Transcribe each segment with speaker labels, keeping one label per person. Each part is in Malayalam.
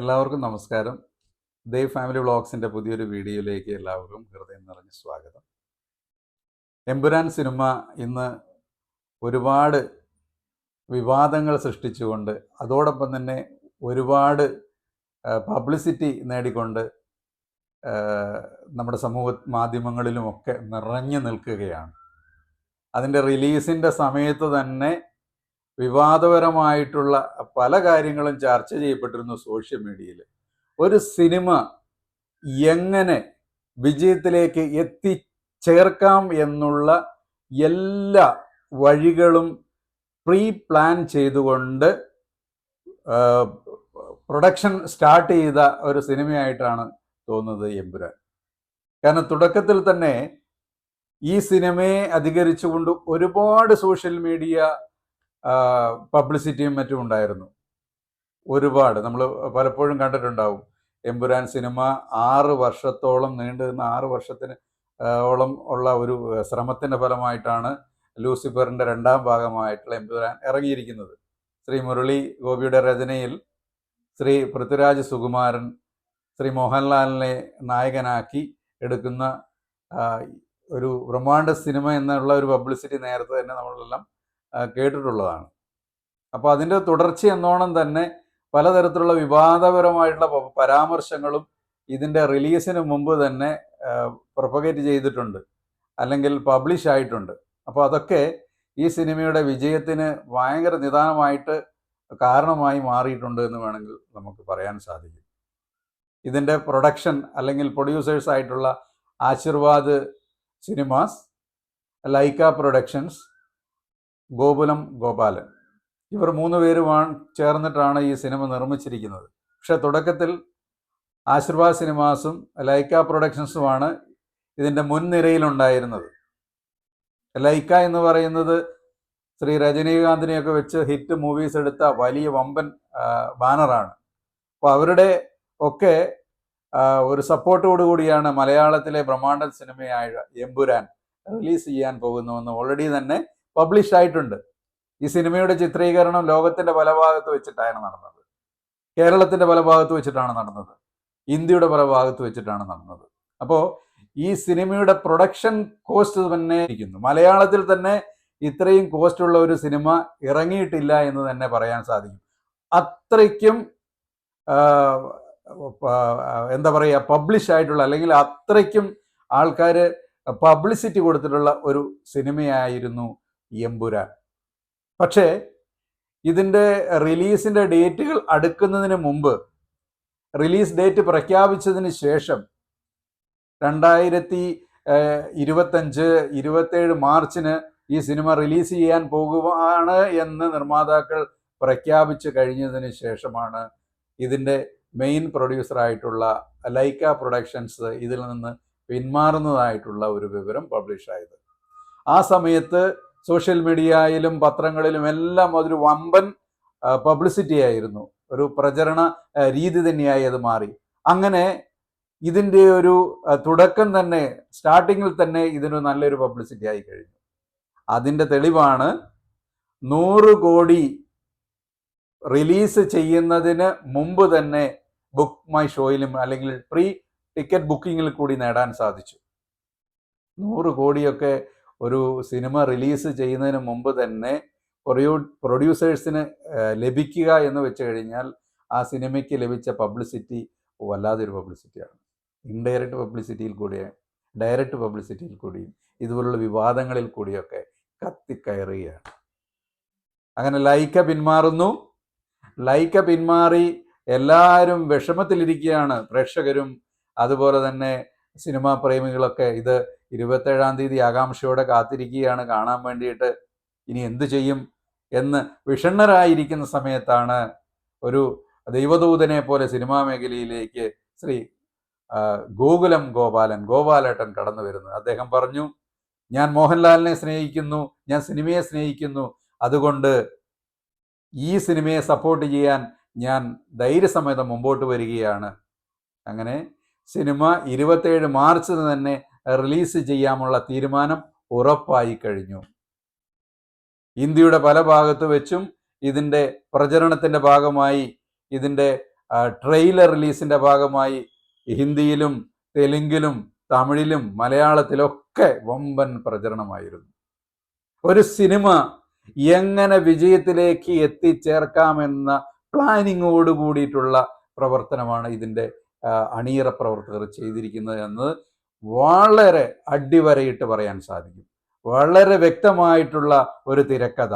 Speaker 1: എല്ലാവർക്കും നമസ്കാരം. ദേവ് ഫാമിലി വ്ളോഗ്സിന്റെ പുതിയൊരു വീഡിയോയിലേക്ക് എല്ലാവർക്കും ഹൃദയം നിറഞ്ഞ സ്വാഗതം. എമ്പുരാൻ സിനിമ ഇന്ന് ഒരുപാട് വിവാദങ്ങൾ സൃഷ്ടിച്ചുകൊണ്ട് അതോടൊപ്പം തന്നെ ഒരുപാട് പബ്ലിസിറ്റി നേടിക്കൊണ്ട് നമ്മുടെ സമൂഹ മാധ്യമങ്ങളിലുമൊക്കെ നിറഞ്ഞു നിൽക്കുകയാണ്. അതിന്റെ റിലീസിന്റെ സമയത്ത് തന്നെ വിവാദപരമായിട്ടുള്ള പല കാര്യങ്ങളും ചർച്ച ചെയ്യപ്പെട്ടിരുന്നു സോഷ്യൽ മീഡിയയിൽ. ഒരു സിനിമ എങ്ങനെ വിജയത്തിലേക്ക് എത്തിച്ചേർക്കാം എന്നുള്ള എല്ലാ വഴികളും പ്രീ പ്ലാൻ ചെയ്തുകൊണ്ട് പ്രൊഡക്ഷൻ സ്റ്റാർട്ട് ചെയ്ത ഒരു സിനിമയായിട്ടാണ് തോന്നുന്നത് എമ്പുരാൻ. കാരണം തുടക്കത്തിൽ തന്നെ ഈ സിനിമയെ അധികരിച്ചുകൊണ്ട് ഒരുപാട് സോഷ്യൽ മീഡിയ പബ്ലിസിറ്റിയും മറ്റും ഉണ്ടായിരുന്നു. ഒരുപാട്. നമ്മൾ പലപ്പോഴും കണ്ടിട്ടുണ്ടാവും. എമ്പുരാൻ സിനിമ ആറ് വർഷത്തോളം നീണ്ടു നിന്ന ആറ് വർഷത്തിന് ഓളം ഉള്ള ഒരു ശ്രമത്തിന്റെ ഫലമായിട്ടാണ് ലൂസിഫറിന്റെ രണ്ടാം ഭാഗമായിട്ടുള്ള എമ്പുരാൻ ഇറങ്ങിയിരിക്കുന്നത്. ശ്രീ മുരളി ഗോപിയുടെ രചനയിൽ ശ്രീ പൃഥ്വിരാജ് സുകുമാരൻ ശ്രീ മോഹൻലാലിനെ നായകനാക്കി എടുക്കുന്ന ഒരു ബ്രഹ്മാണ്ഡ സിനിമ എന്നുള്ള ഒരു പബ്ലിസിറ്റി നേരത്തെ തന്നെ നമ്മളെല്ലാം കേട്ടിട്ടുള്ളതാണ്. അപ്പോൾ അതിന്റെ തുടർച്ച എന്നോണം തന്നെ പലതരത്തിലുള്ള വിവാദപരമായിട്ടുള്ള പരാമർശങ്ങളും ഇതിന്റെ റിലീസിന് മുമ്പ് തന്നെ പ്രൊപ്പഗേറ്റ് ചെയ്തിട്ടുണ്ട്. അല്ലെങ്കിൽ പബ്ലിഷ് ആയിട്ടുണ്ട്. അപ്പോൾ അതൊക്കെ ഈ സിനിമയുടെ വിജയത്തിന് ഭയങ്കര നിദാനമായിട്ട് കാരണമായി മാറിയിട്ടുണ്ട് എന്ന് വേണമെങ്കിൽ നമുക്ക് പറയാൻ സാധിക്കും. ഇതിന്റെ പ്രൊഡക്ഷൻ അല്ലെങ്കിൽ പ്രൊഡ്യൂസേഴ്സ് ആയിട്ടുള്ള Aashirvad Cinemas Lyca Productions Gokulam Gopalan. ഇവർ മൂന്ന് പേരുമാണ് ചേർന്നിട്ടാണ് ഈ സിനിമ നിർമ്മിച്ചിരിക്കുന്നത്. പക്ഷെ തുടക്കത്തിൽ ആശീർവാദ് സിനിമാസും ലൈക്ക പ്രൊഡക്ഷൻസുമാണ് ഇതിന്റെ മുൻനിരയിലുണ്ടായിരുന്നത്. ലൈക്ക എന്ന് പറയുന്നത് ശ്രീ രജനീകാന്തിനെയൊക്കെ വെച്ച് ഹിറ്റ് മൂവീസ് എടുത്ത വലിയ വമ്പൻ ബാനറാണ്. അപ്പോൾ അവരുടെ ഒക്കെ ഒരു സപ്പോർട്ടോടു കൂടിയാണ് മലയാളത്തിലെ ബ്രഹ്മാണ്ഡ സിനിമയായ എമ്പുരാൻ റിലീസ് ചെയ്യാൻ പോകുന്നുവെന്ന് ഓൾറെഡി തന്നെ പബ്ലിഷ് ആയിട്ടുണ്ട്. ഈ സിനിമയുടെ ചിത്രീകരണം ലോകത്തിന്റെ പല ഭാഗത്ത് വെച്ചിട്ടാണ് നടന്നത്. കേരളത്തിന്റെ പല ഭാഗത്ത് വെച്ചിട്ടാണ് നടന്നത്. ഇന്ത്യയുടെ പല ഭാഗത്ത് വെച്ചിട്ടാണ് നടന്നത്. അപ്പോൾ ഈ സിനിമയുടെ പ്രൊഡക്ഷൻ കോസ്റ്റ് തന്നെ ഇരിക്കുന്നു. മലയാളത്തിൽ തന്നെ ഇത്രയും കോസ്റ്റ് ഉള്ള ഒരു സിനിമ ഇറങ്ങിയിട്ടില്ല എന്ന് തന്നെ പറയാൻ സാധിക്കും. അത്രയ്ക്കും എന്താ പറയുക പബ്ലിഷ് ആയിട്ടുള്ള അല്ലെങ്കിൽ അത്രയ്ക്കും ആൾക്കാർ പബ്ലിസിറ്റി കൊടുത്തിട്ടുള്ള ഒരു സിനിമയായിരുന്നു എമ്പുരാൻ. പക്ഷേ ഇതിന്റെ റിലീസിന്റെ ഡേറ്റുകൾ അടുക്കുന്നതിന് മുമ്പ് റിലീസ് ഡേറ്റ് പ്രഖ്യാപിച്ചതിന് ശേഷം രണ്ടായിരത്തി ഇരുപത്തഞ്ച് ഇരുപത്തേഴ് മാർച്ചിന് ഈ സിനിമ റിലീസ് ചെയ്യാൻ പോകുവാണ് എന്ന് നിർമ്മാതാക്കൾ പ്രഖ്യാപിച്ചു കഴിഞ്ഞതിന് ശേഷമാണ് ഇതിന്റെ മെയിൻ പ്രൊഡ്യൂസറായിട്ടുള്ള ലൈക്ക പ്രൊഡക്ഷൻസ് ഇതിൽ നിന്ന് പിന്മാറുന്നതായിട്ടുള്ള ഒരു വിവരം പബ്ലിഷ് ആയത് ആ സമയത്ത് സോഷ്യൽ മീഡിയയിലും പത്രങ്ങളിലും എല്ലാം അതൊരു വമ്പൻ പബ്ലിസിറ്റി ആയിരുന്നു. ഒരു പ്രചരണ രീതി തന്നെയായി അത് മാറി. അങ്ങനെ ഇതിന്റെ ഒരു തുടക്കം തന്നെ സ്റ്റാർട്ടിങ്ങിൽ തന്നെ ഇതിനൊരു നല്ലൊരു പബ്ലിസിറ്റി ആയി കഴിഞ്ഞു. അതിന്റെ തെളിവാണ് നൂറ് കോടി റിലീസ് ചെയ്യുന്നതിന് മുമ്പ് തന്നെ ബുക്ക് മൈ ഷോയിലും അല്ലെങ്കിൽ പ്രീ ടിക്കറ്റ് ബുക്കിങ്ങിൽ കൂടി നേടാൻ സാധിച്ചു. നൂറ് കോടിയൊക്കെ ഒരു സിനിമ റിലീസ് ചെയ്യുന്നതിന് മുമ്പ് തന്നെ പ്രൊഡ്യൂ പ്രൊഡ്യൂസേഴ്സിന് ലഭിക്കുക എന്ന് വെച്ച് കഴിഞ്ഞാൽ ആ സിനിമയ്ക്ക് ലഭിച്ച പബ്ലിസിറ്റി വല്ലാതൊരു പബ്ലിസിറ്റിയാണ്. ഇൻഡയറക്റ്റ് പബ്ലിസിറ്റിയിൽ കൂടിയും ഡയറക്റ്റ് പബ്ലിസിറ്റിയിൽ കൂടിയും ഇതുപോലുള്ള വിവാദങ്ങളിൽ കൂടിയൊക്കെ കത്തിക്കയറുകയാണ് അങ്ങനെ ലൈക്ക പിന്മാറുന്നു. ലൈക്ക പിന്മാറി എല്ലാവരും വിഷമത്തിലിരിക്കുകയാണ്. പ്രേക്ഷകരും അതുപോലെ തന്നെ സിനിമാ പ്രേമികളൊക്കെ ഇത് ഇരുപത്തേഴാം തീയതി ആകാംക്ഷയോടെ കാത്തിരിക്കുകയാണ്. കാണാൻ വേണ്ടിയിട്ട് ഇനി എന്തു ചെയ്യും എന്ന് വിഷണ്ണരായിരിക്കുന്ന സമയത്താണ് ഒരു ദൈവദൂതനെ പോലെ സിനിമാ മേഖലയിലേക്ക് ശ്രീ ഗോകുലം ഗോപാലൻ ഗോപാലേട്ടൻ കടന്നു വരുന്നത്. അദ്ദേഹം പറഞ്ഞു ഞാൻ മോഹൻലാലിനെ സ്നേഹിക്കുന്നു ഞാൻ സിനിമയെ സ്നേഹിക്കുന്നു. അതുകൊണ്ട് ഈ സിനിമയെ സപ്പോർട്ട് ചെയ്യാൻ ഞാൻ ധൈര്യസമേതം മുമ്പോട്ട് വരികയാണ്. അങ്ങനെ സിനിമ ഇരുപത്തേഴ് മാർച്ചിന് തന്നെ റിലീസ് ചെയ്യാമുള്ള തീരുമാനം ഉറപ്പായി കഴിഞ്ഞു. ഇന്ത്യയുടെ പല ഭാഗത്ത് വെച്ചും ഇതിന്റെ പ്രചരണത്തിന്റെ ഭാഗമായി ഇതിന്റെ ട്രെയിലർ റിലീസിന്റെ ഭാഗമായി ഹിന്ദിയിലും തെലുങ്കിലും തമിഴിലും മലയാളത്തിലൊക്കെ വമ്പൻ പ്രചരണമായിരുന്നു. ഒരു സിനിമ എങ്ങനെ വിജയത്തിലേക്ക് എത്തിച്ചേർക്കാമെന്ന പ്ലാനിങ്ങോട് കൂടിയിട്ടുള്ള പ്രവർത്തനമാണ് ഇതിന്റെ അണിയറ പ്രവർത്തകർ ചെയ്തിരിക്കുന്നത് എന്ന് വളരെ അടിവരയിട്ട് പറയാൻ സാധിക്കും. വളരെ വ്യക്തമായിട്ടുള്ള ഒരു തിരക്കഥ.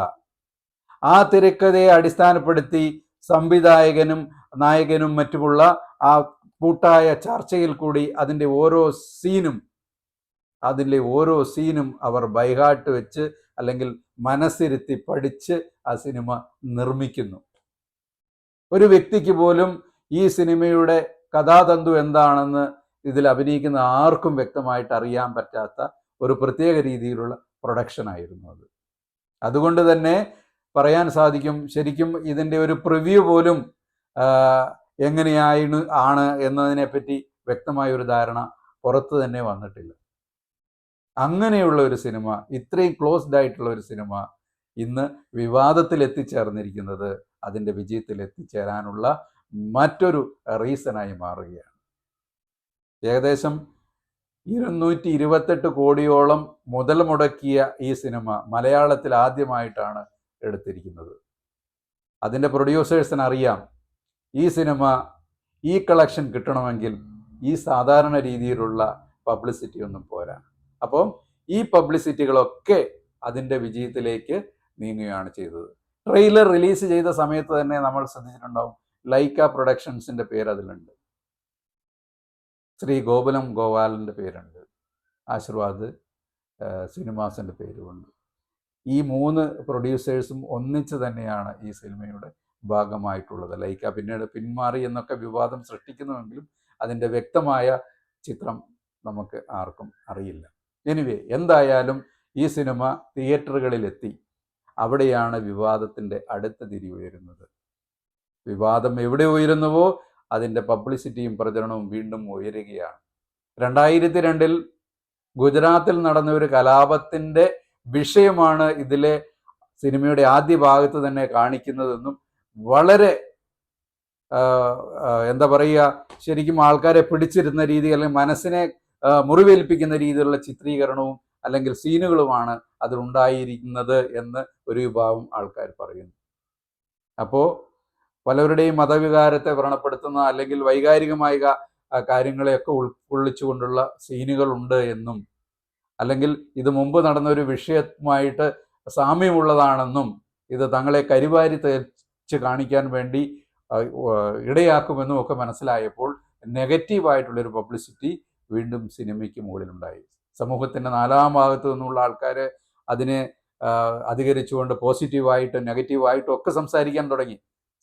Speaker 1: ആ തിരക്കഥയെ അടിസ്ഥാനപ്പെടുത്തി സംവിധായകനും നായകനും മറ്റുമുള്ള ആ കൂട്ടായ ചർച്ചയിൽ കൂടി അതിന്റെ ഓരോ സീനും അതിലെ ഓരോ സീനും അവർ ബൈഹാട്ട് വെച്ച് അല്ലെങ്കിൽ മനസ്സിരുത്തി പഠിച്ച് ആ സിനിമ നിർമ്മിക്കുന്നു. ഒരു വ്യക്തിക്ക് പോലും ഈ സിനിമയുടെ കഥാതന്തു എന്താണെന്ന് ഇതിൽ അഭിനയിക്കുന്ന ആർക്കും വ്യക്തമായിട്ട് അറിയാൻ പറ്റാത്ത ഒരു പ്രത്യേക രീതിയിലുള്ള പ്രൊഡക്ഷൻ ആയിരുന്നു അത്. അതുകൊണ്ട് തന്നെ പറയാൻ സാധിക്കും ശരിക്കും ഇതിന്റെ ഒരു പ്രിവ്യൂ പോലും എങ്ങനെയായിരുന്നു ആണ് എന്നതിനെപ്പറ്റി വ്യക്തമായ ഒരു ധാരണ പുറത്ത് തന്നെ വന്നിട്ടില്ല. അങ്ങനെയുള്ള ഒരു സിനിമ ഇത്രയും ക്ലോസ്ഡ് ആയിട്ടുള്ള ഒരു സിനിമ ഇന്ന് വിവാദത്തിൽ എത്തിച്ചേർന്നിരിക്കുന്നത് അതിന്റെ വിജയത്തിൽ എത്തിച്ചേരാനുള്ള മറ്റൊരു റീസണായി മാറുകയാണ്. ഏകദേശം ഇരുന്നൂറ്റി ഇരുപത്തെട്ട് കോടിയോളം മുതൽ മുടക്കിയ ഈ സിനിമ മലയാളത്തിൽ ആദ്യമായിട്ടാണ് എടുത്തിരിക്കുന്നത്. അതിന്റെ പ്രൊഡ്യൂസേഴ്സിന് അറിയാം ഈ സിനിമ ഈ കളക്ഷൻ കിട്ടണമെങ്കിൽ ഈ സാധാരണ രീതിയിലുള്ള പബ്ലിസിറ്റി ഒന്നും പോരാ. അപ്പം ഈ പബ്ലിസിറ്റികളൊക്കെ അതിന്റെ വിജയത്തിലേക്ക് നീങ്ങുകയാണ് ചെയ്തത്. ട്രെയിലർ റിലീസ് ചെയ്ത സമയത്ത് തന്നെ നമ്മൾ ശ്രദ്ധിച്ചിട്ടുണ്ടാവും ലൈക്ക പ്രൊഡക്ഷൻസിന്റെ പേര് അതിലുണ്ട് ശ്രീ ഗോകുലം ഗോപാലന്റെ പേരുണ്ട്. ആശീർവാദ് സിനിമാസിന്റെ പേരുമുണ്ട്. ഈ മൂന്ന് പ്രൊഡ്യൂസേഴ്സും ഒന്നിച്ച് തന്നെയാണ് ഈ സിനിമയുടെ ഭാഗമായിട്ടുള്ളത്. ലൈക്ക പിന്നീട് പിന്മാറി എന്നൊക്കെ വിവാദം സൃഷ്ടിക്കുന്നുവെങ്കിലും അതിന്റെ വ്യക്തമായ ചിത്രം നമുക്ക് ആർക്കും അറിയില്ല. എനിവേ എന്തായാലും ഈ സിനിമ തിയേറ്ററുകളിലെത്തി അവിടെയാണ് വിവാദത്തിന്റെ അടുത്ത തിരി ഉയരുന്നത്. വിവാദം എവിടെ ഉയരുന്നുവോ അതിന്റെ പബ്ലിസിറ്റിയും പ്രചരണവും വീണ്ടും ഉയരുകയാണ്. രണ്ടായിരത്തി രണ്ടിൽ ഗുജറാത്തിൽ നടന്ന ഒരു കലാപത്തിന്റെ വിഷയമാണ് ഇതിലെ സിനിമയുടെ ആദ്യ ഭാഗത്ത് തന്നെ കാണിക്കുന്നതെന്നും വളരെ എന്താ പറയുക ശരിക്കും ആൾക്കാരെ പിടിച്ചിരുന്ന രീതി അല്ലെങ്കിൽ മനസ്സിനെ മുറിവേൽപ്പിക്കുന്ന രീതിയിലുള്ള ചിത്രീകരണവും അല്ലെങ്കിൽ സീനുകളുമാണ് അതിലുണ്ടായിരിക്കുന്നത് എന്ന് ഒരു വിഭാഗം ആൾക്കാർ പറയുന്നു. അപ്പോൾ പലരുടെയും മതവികാരത്തെ വ്രണപ്പെടുത്തുന്ന അല്ലെങ്കിൽ വൈകാരികമായ കാര്യങ്ങളെയൊക്കെ ഉൾക്കൊള്ളിച്ചുകൊണ്ടുള്ള സീനുകളുണ്ട് എന്നും അല്ലെങ്കിൽ ഇത് മുമ്പ് നടന്ന ഒരു വിഷയവുമായിട്ട് സാമ്യമുള്ളതാണെന്നും ഇത് തങ്ങളെ കരിവാരി തേച്ച് കാണിക്കാൻ വേണ്ടി ഇടയാക്കുമെന്നും ഒക്കെ മനസ്സിലായപ്പോൾ നെഗറ്റീവായിട്ടുള്ളൊരു പബ്ലിസിറ്റി വീണ്ടും സിനിമയ്ക്ക് മുകളിലുണ്ടായി. സമൂഹത്തിന്റെ നാലാം ഭാഗത്തു നിന്നുള്ള ആൾക്കാർ അതിനെ അധികരിച്ചുകൊണ്ട് പോസിറ്റീവായിട്ടും നെഗറ്റീവായിട്ടും ഒക്കെ സംസാരിക്കാൻ തുടങ്ങി.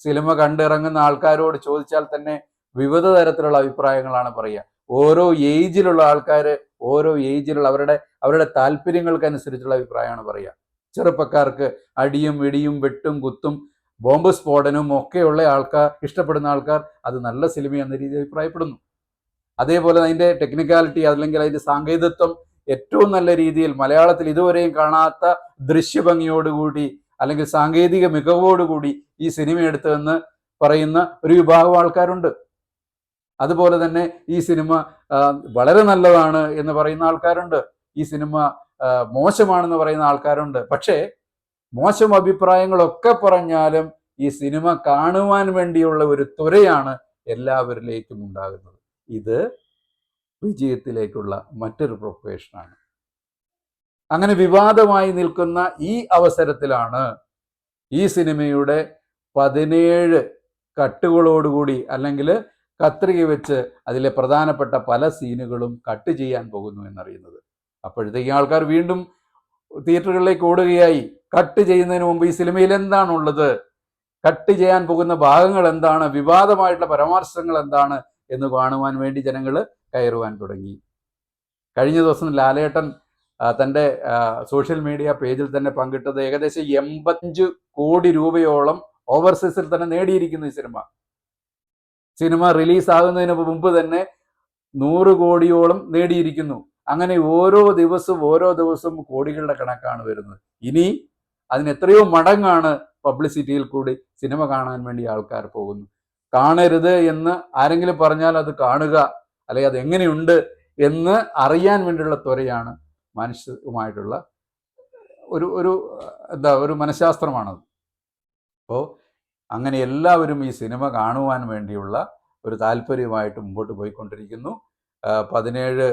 Speaker 1: സിനിമ കണ്ടിറങ്ങുന്ന ആൾക്കാരോട് ചോദിച്ചാൽ തന്നെ വിവിധ തരത്തിലുള്ള അഭിപ്രായങ്ങളാണ് പറയുക. ഓരോ ഏജിലുള്ള ആൾക്കാർ ഓരോ ഏജിലുള്ള അവരുടെ അവരുടെ താല്പര്യങ്ങൾക്കനുസരിച്ചുള്ള അഭിപ്രായമാണ് പറയുക. ചെറുപ്പക്കാർക്ക് അടിയും ഇടിയും വെട്ടും കുത്തും ബോംബ് സ്ഫോടനവും ഒക്കെയുള്ള ആൾക്കാർ ഇഷ്ടപ്പെടുന്ന ആൾക്കാർ അത് നല്ല സിനിമ എന്ന രീതിയിൽ അഭിപ്രായപ്പെടുന്നു. അതേപോലെ അതിന്റെ ടെക്നിക്കാലിറ്റി അല്ലെങ്കിൽ അതിന്റെ സാങ്കേതികത്വം ഏറ്റവും നല്ല രീതിയിൽ മലയാളത്തിൽ ഇതുവരെയും കാണാത്ത ദൃശ്യഭംഗിയോടുകൂടി അല്ലെങ്കിൽ സാങ്കേതിക മികവോടുകൂടി ഈ സിനിമ എടുത്തതെന്ന് പറയുന്ന ഒരു വിഭാഗം ആൾക്കാരുണ്ട്. അതുപോലെ തന്നെ ഈ സിനിമ വളരെ നല്ലതാണ് എന്ന് പറയുന്ന ആൾക്കാരുണ്ട്. ഈ സിനിമ മോശമാണെന്ന് പറയുന്ന ആൾക്കാരുണ്ട്. പക്ഷേ മോശം അഭിപ്രായങ്ങളൊക്കെ പറഞ്ഞാലും ഈ സിനിമ കാണുവാൻ വേണ്ടിയുള്ള ഒരു തുരയാണ് എല്ലാവരിലേക്കും ഉണ്ടാകുന്നത്. ഇത് വിജയത്തിലേക്കുള്ള മറ്റൊരു പ്രൊഫഷനാണ് അങ്ങനെ വിവാദമായി നിൽക്കുന്ന ഈ അവസരത്തിലാണ് ഈ സിനിമയുടെ പതിനേഴ് കട്ടുകളോടുകൂടി അല്ലെങ്കിൽ കത്രിക വെച്ച് അതിലെ പ്രധാനപ്പെട്ട പല സീനുകളും കട്ട് ചെയ്യാൻ പോകുന്നു എന്നറിയുന്നത്. അപ്പോഴത്തേക്ക് ആൾക്കാർ വീണ്ടും തിയേറ്ററുകളിലേക്ക് ഓടുകയായി. കട്ട് ചെയ്യുന്നതിന് മുമ്പ് ഈ സിനിമയിൽ എന്താണുള്ളത്? കട്ട് ചെയ്യാൻ പോകുന്ന ഭാഗങ്ങൾ എന്താണ്? വിവാദമായിട്ടുള്ള പരാമർശങ്ങൾ എന്താണ്? എന്ന് കാണുവാൻ വേണ്ടി ജനങ്ങൾ കയറുവാൻ തുടങ്ങി. കഴിഞ്ഞ ദിവസം ലാലേട്ടൻ തന്റെ സോഷ്യൽ മീഡിയ പേജിൽ തന്നെ പങ്കിട്ടത് ഏകദേശം എൺപത്തഞ്ച് കോടി രൂപയോളം ഓവർസീസിൽ തന്നെ നേടിയിരിക്കുന്നു ഈ സിനിമ. സിനിമ റിലീസ് ആകുന്നതിന് മുമ്പ് തന്നെ നൂറ് കോടിയോളം നേടിയിരിക്കുന്നു. അങ്ങനെ ഓരോ ദിവസവും ഓരോ ദിവസവും കോടികളുടെ കണക്കാണ് വരുന്നത്. ഇനി അതിന് എത്രയോ മടങ്ങാണ് പബ്ലിസിറ്റിയിൽ കൂടി സിനിമ കാണാൻ വേണ്ടി ആൾക്കാർ പോകുന്നു കാണരുത് എന്ന് ആരെങ്കിലും പറഞ്ഞാൽ അത് കാണുക അല്ലെങ്കിൽ അത് എങ്ങനെയുണ്ട് എന്ന് അറിയാൻ വേണ്ടിയുള്ള ത്വരയാണ് മാനസികമായിട്ടുള്ള ഒരു ഒരു എന്താ ഒരു മനഃശാസ്ത്രമാണത്. അപ്പോൾ അങ്ങനെ എല്ലാവരും ഈ സിനിമ കാണുവാൻ വേണ്ടിയുള്ള ഒരു താല്പര്യമായിട്ട് മുമ്പോട്ട് പോയിക്കൊണ്ടിരിക്കുന്നു. പതിനേഴ്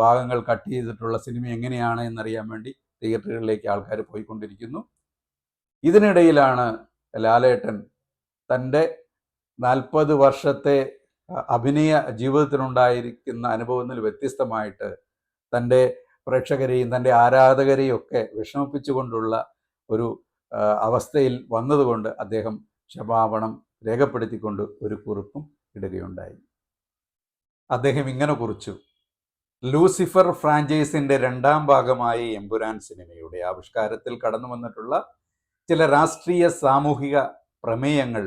Speaker 1: ഭാഗങ്ങൾ കട്ട് ചെയ്തിട്ടുള്ള സിനിമ എങ്ങനെയാണ് എന്നറിയാൻ വേണ്ടി തിയേറ്ററുകളിലേക്ക് ആൾക്കാർ പോയിക്കൊണ്ടിരിക്കുന്നു. ഇതിനിടയിലാണ് ലാലേട്ടൻ തന്റെ നാൽപ്പത് വർഷത്തെ അഭിനയ ജീവിതത്തിനുണ്ടായിരിക്കുന്ന അനുഭവത്തിൽ വ്യത്യസ്തമായിട്ട് തന്റെ പ്രേക്ഷകരെയും തന്റെ ആരാധകരെയും ഒക്കെ വിഷമിപ്പിച്ചുകൊണ്ടുള്ള ഒരു അവസ്ഥയിൽ വന്നതുകൊണ്ട് അദ്ദേഹം ക്ഷമാപണം രേഖപ്പെടുത്തിക്കൊണ്ട് ഒരു കുറിപ്പും ഇടുകയുണ്ടായി. അദ്ദേഹം ഇങ്ങനെ കുറിച്ചു. ലൂസിഫർ ഫ്രാഞ്ചൈസിന്റെ രണ്ടാം ഭാഗമായ എമ്പുരാൻ സിനിമയുടെ ആവിഷ്കാരത്തിൽ കടന്നു വന്നിട്ടുള്ള ചില രാഷ്ട്രീയ സാമൂഹിക പ്രമേയങ്ങൾ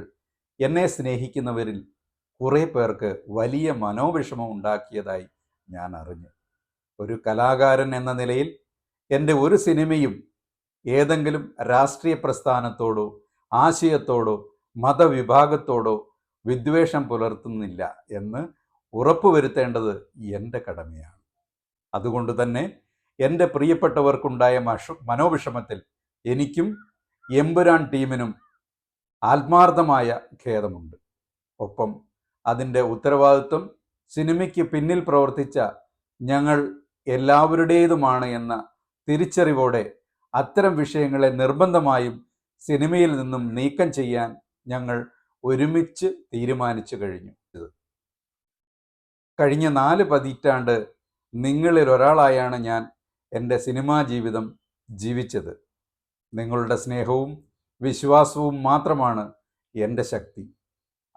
Speaker 1: എന്നെ സ്നേഹിക്കുന്നവരിൽ കുറേ പേർക്ക് വലിയ മനോവിഷമം ഉണ്ടാക്കിയതായി ഞാൻ അറിഞ്ഞു. ഒരു കലാകാരൻ എന്ന നിലയിൽ എന്റെ ഒരു സിനിമയും ഏതെങ്കിലും രാഷ്ട്രീയ പ്രസ്ഥാനത്തോടോ ആശയത്തോടോ മതവിഭാഗത്തോടോ വിദ്വേഷം പുലർത്തുന്നില്ല എന്ന് ഉറപ്പുവരുത്തേണ്ടത് എന്റെ കടമയാണ്. അതുകൊണ്ട് തന്നെ എന്റെ പ്രിയപ്പെട്ടവർക്കുണ്ടായ മനോവിഷമത്തിൽ എനിക്കും എമ്പുരാൻ ടീമിനും ആത്മാർത്ഥമായ ഖേദമുണ്ട്. ഒപ്പം അതിന്റെ ഉത്തരവാദിത്വം സിനിമയ്ക്ക് പിന്നിൽ പ്രവർത്തിച്ച ഞങ്ങൾ എല്ലാവരുടേതുമാണ് എന്ന തിരിച്ചറിവോടെ അത്തരം വിഷയങ്ങളെ നിർബന്ധമായും സിനിമയിൽ നിന്നും നീക്കം ചെയ്യാൻ ഞങ്ങൾ ഒരുമിച്ച് തീരുമാനിച്ചു കഴിഞ്ഞു. കഴിഞ്ഞ നാല് പതിറ്റാണ്ട് നിങ്ങളിൽ ഒരാളായാണ് ഞാൻ എന്റെ സിനിമാ ജീവിതം ജീവിച്ചത്. നിങ്ങളുടെ സ്നേഹവും വിശ്വാസവും മാത്രമാണ് എന്റെ ശക്തി.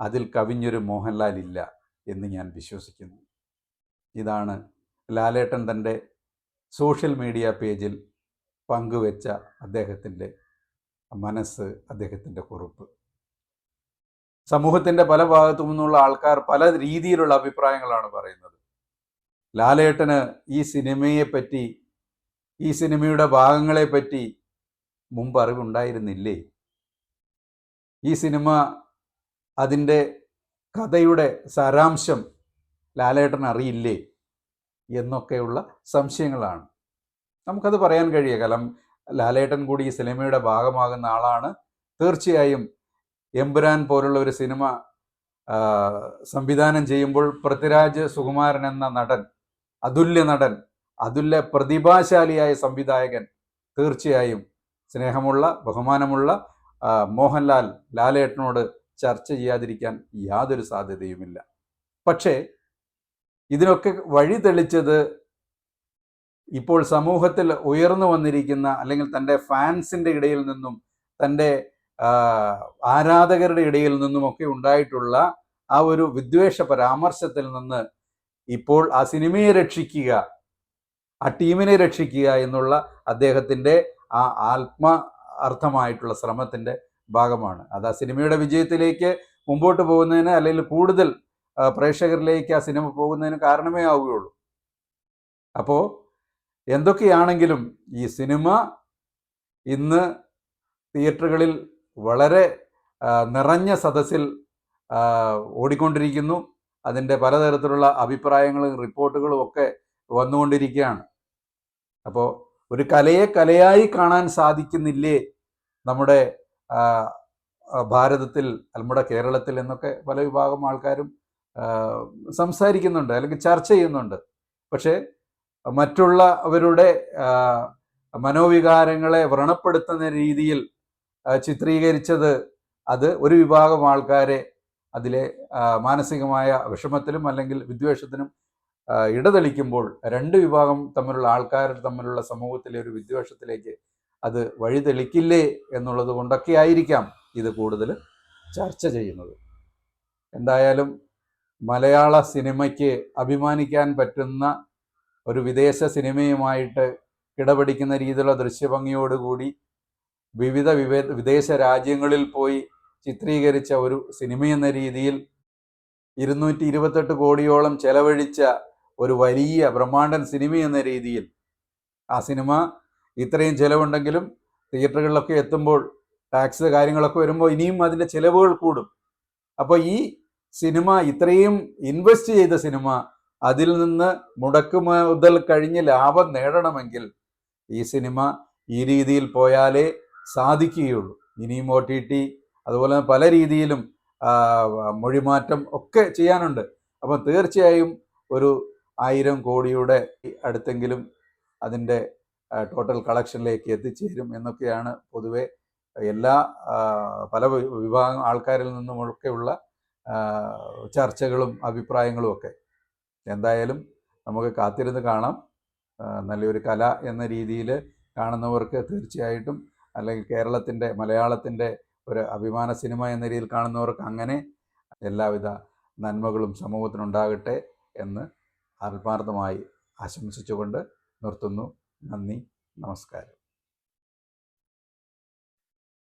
Speaker 1: അതിൽ കവിഞ്ഞൊരു മോഹൻലാൽ ഇല്ല എന്ന് ഞാൻ വിശ്വസിക്കുന്നു. ഇതാണ് ലാലേട്ടൻ തന്റെ സോഷ്യൽ മീഡിയ പേജിൽ പങ്കുവെച്ച അദ്ദേഹത്തിന്റെ മനസ്സ് അദ്ദേഹത്തിന്റെ കുറിപ്പ്. സമൂഹത്തിന്റെ പല ഭാഗത്തു നിന്നുള്ള ആൾക്കാർ പല രീതിയിലുള്ള അഭിപ്രായങ്ങളാണ് പറയുന്നത്. ലാലേട്ടന് ഈ സിനിമയെ പറ്റി ഈ സിനിമയുടെ ഭാഗങ്ങളെ പറ്റി മുമ്പ് അറിവുണ്ടായിരുന്നില്ലേ? ഈ സിനിമ അതിന്റെ കഥയുടെ സാരാംശം ലാലേട്ടൻ അറിയില്ലേ എന്നൊക്കെയുള്ള സംശയങ്ങളാണ്. നമുക്കത് പറയാൻ കഴിയുക. കാരണം ലാലേട്ടൻ കൂടി ഈ സിനിമയുടെ ഭാഗമാകുന്ന ആളാണ്. തീർച്ചയായും എമ്പുരാൻ പോലുള്ള ഒരു സിനിമ സംവിധാനം ചെയ്യുമ്പോൾ പൃഥ്വിരാജ് സുകുമാരൻ എന്ന നടൻ അതുല്യ നടൻ അതുല്യ പ്രതിഭാശാലിയായ സംവിധായകൻ തീർച്ചയായും സ്നേഹമുള്ള ബഹുമാനമുള്ള മോഹൻലാൽ ലാലേട്ടനോട് ചർച്ച ചെയ്യാതിരിക്കാൻ യാതൊരു സാധ്യതയുമില്ല. പക്ഷേ ഇതിനൊക്കെ വഴി തെളിച്ചത് ഇപ്പോൾ സമൂഹത്തിൽ ഉയർന്നു വന്നിരിക്കുന്ന അല്ലെങ്കിൽ തന്റെ ഫാൻസിന്റെ ഇടയിൽ നിന്നും തന്റെ ആരാധകരുടെ ഇടയിൽ നിന്നുമൊക്കെ ഉണ്ടായിട്ടുള്ള ആ ഒരു വിദ്വേഷ പരാമർശത്തിൽ നിന്ന് ഇപ്പോൾ ആ സിനിമയെ രക്ഷിക്കുക ആ ടീമിനെ രക്ഷിക്കുക എന്നുള്ള അദ്ദേഹത്തിന്റെ ആ ആത്മ അർത്ഥമായിട്ടുള്ള ശ്രമത്തിന്റെ ഭാഗമാണ്. അത് ആ സിനിമയുടെ വിജയത്തിലേക്ക് മുമ്പോട്ട് പോകുന്നതിന് അല്ലെങ്കിൽ കൂടുതൽ പ്രേക്ഷകരിലേക്ക് ആ സിനിമ പോകുന്നതിന് കാരണമേ ആവുകയുള്ളൂ. അപ്പോൾ എന്തൊക്കെയാണെങ്കിലും ഈ സിനിമ ഇന്ന് തിയേറ്ററുകളിൽ വളരെ നിറഞ്ഞ സദസ്സിൽ ഓടിക്കൊണ്ടിരിക്കുന്നു. അതിന്റെ പലതരത്തിലുള്ള അഭിപ്രായങ്ങളും റിപ്പോർട്ടുകളും ഒക്കെ വന്നുകൊണ്ടിരിക്കുകയാണ്. അപ്പോൾ ഒരു കലയെ കലയായി കാണാൻ സാധിക്കുന്നില്ലേ നമ്മുടെ ഭാരതത്തിൽ നമ്മുടെ കേരളത്തിൽ എന്നൊക്കെ പല വിഭാഗം ആൾക്കാരും സംസാരിക്കുന്നുണ്ട് അല്ലെങ്കിൽ ചർച്ച ചെയ്യുന്നുണ്ട്. പക്ഷേ മറ്റുള്ള അവരുടെ മനോവികാരങ്ങളെ വ്രണപ്പെടുത്തുന്ന രീതിയിൽ ചിത്രീകരിച്ചത് അത് ഒരു വിഭാഗം ആൾക്കാരെ അതിലെ മാനസികമായ വിഷമത്തിലും അല്ലെങ്കിൽ വിദ്വേഷത്തിനും ഇടതെളിക്കുമ്പോൾ രണ്ട് വിഭാഗം തമ്മിലുള്ള ആൾക്കാർ തമ്മിലുള്ള സമൂഹത്തിലെ ഒരു വിദ്വേഷത്തിലേക്ക് അത് വഴിതെളിക്കില്ലേ എന്നുള്ളത് കൊണ്ടൊക്കെ ആയിരിക്കാം ഇത് കൂടുതൽ ചർച്ച ചെയ്യുന്നത്. എന്തായാലും മലയാള സിനിമയ്ക്ക് അഭിമാനിക്കാൻ പറ്റുന്ന ഒരു വിദേശ സിനിമയുമായിട്ട് കിടപിടിക്കുന്ന രീതിയിലുള്ള ദൃശ്യഭംഗിയോടുകൂടി വിവിധ വിവേ വിദേശ രാജ്യങ്ങളിൽ പോയി ചിത്രീകരിച്ച ഒരു സിനിമയെന്ന രീതിയിൽ ഇരുന്നൂറ്റി ഇരുപത്തെട്ട് കോടിയോളം ചെലവഴിച്ച ഒരു വലിയ ബ്രഹ്മാണ്ടൻ സിനിമ എന്ന രീതിയിൽ ആ സിനിമ ഇത്രയും ചിലവുണ്ടെങ്കിലും തിയേറ്ററുകളിലൊക്കെ എത്തുമ്പോൾ ടാക്സ് കാര്യങ്ങളൊക്കെ വരുമ്പോൾ ഇനിയും അതിന്റെ ചിലവുകൾ കൂടും. അപ്പോൾ ഈ സിനിമ ഇത്രയും ഇൻവെസ്റ്റ് ചെയ്ത സിനിമ അതിൽ നിന്ന് മുടക്ക് മുതൽ കഴിഞ്ഞ് ലാഭം നേടണമെങ്കിൽ ഈ സിനിമ ഈ രീതിയിൽ പോയാലേ സാധിക്കുകയുള്ളൂ. ഇനിയും ഒ ടി ടി അതുപോലെ പല രീതിയിലും മൊഴിമാറ്റം ഒക്കെ ചെയ്യാനുണ്ട്. അപ്പം തീർച്ചയായും ഒരു ആയിരം കോടിയുടെ അടുത്തെങ്കിലും അതിന്റെ ടോട്ടൽ കളക്ഷനിലേക്ക് എത്തിച്ചേരും എന്നൊക്കെയാണ് പൊതുവെ എല്ലാ പല വിഭാഗം ആൾക്കാരിൽ നിന്നുമൊക്കെയുള്ള ചർച്ചകളും അഭിപ്രായങ്ങളും ഒക്കെ. എന്തായാലും നമുക്ക് കാത്തിരുന്ന് കാണാം. നല്ലൊരു കല എന്ന രീതിയിൽ കാണുന്നവർക്ക് തീർച്ചയായിട്ടും അല്ലെങ്കിൽ കേരളത്തിന്റെ മലയാളത്തിന്റെ ഒരു അഭിമാന സിനിമ എന്ന രീതിയിൽ കാണുന്നവർക്ക് അങ്ങനെ എല്ലാവിധ നന്മകളും സമൂഹത്തിനുണ്ടാകട്ടെ എന്ന് ആത്മാർത്ഥമായി ആശംസിച്ചുകൊണ്ട് നിർത്തുന്നു. നന്ദി നമസ്കാരം.